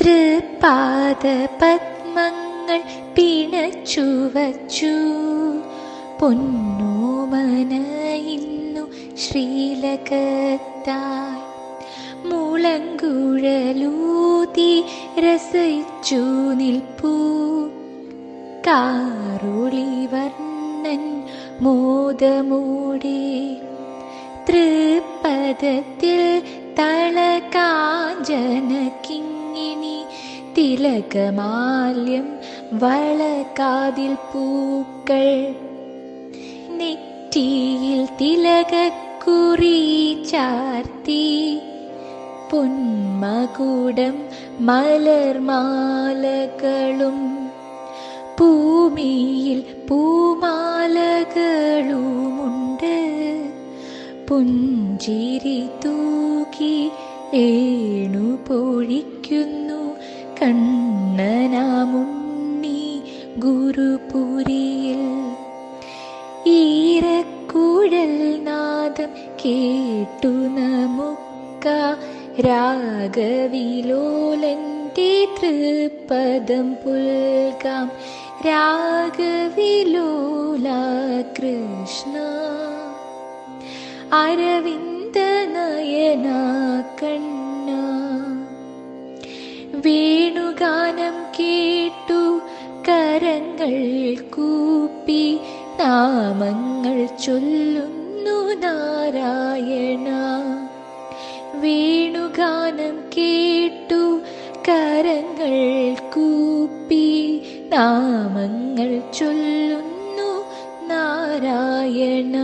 തൃപാദ പിണച്ചുവച്ചു. പിണച്ചു വച്ചു പൊന്നോമന ഇന്നു ശ്രീലകത്തായി മുളങ്കുഴലൂതി രസിച്ചു നിൽപ്പൂ. കാറുളി വർണൻ മോദമൂടെ തൃപ്പദത്തിൽ തളകാഞ്ചന കിങ്ങിണി തിലകമാല്യം വളകാതിൽ പൂക്കൾ. നെറ്റിയിൽ തിലകക്കുറി ചാർത്തി. പൊന്മകുടം മലർമാലകളും ഭൂമിയിൽ പൂമാലകളുമുണ്ട്. പുഞ്ചിരി തൂക്കി ഏണു പൊഴിക്കുന്നു കണ്ണനാമുണ്ണി ഗുരുപുരിയിൽ ഈരക്കുഴൽ നാദം കേട്ടു നമുക്ക രാഗവിലോലന്റെ തൃപ്പദം പുൽകാം. രാഗവിലോല കൃഷ്ണ അരവിന്ദ നയന കണ്ണ വേണുഗാനം കേട്ടു കരങ്ങൾ കൂപ്പി നാമങ്ങൾ ചൊല്ലുന്നു നാരായണ. വേണുഗാനം കേട്ടു കരങ്ങൾ കൂപ്പി നാമങ്ങൾ ചൊല്ലുന്നു നാരായണ.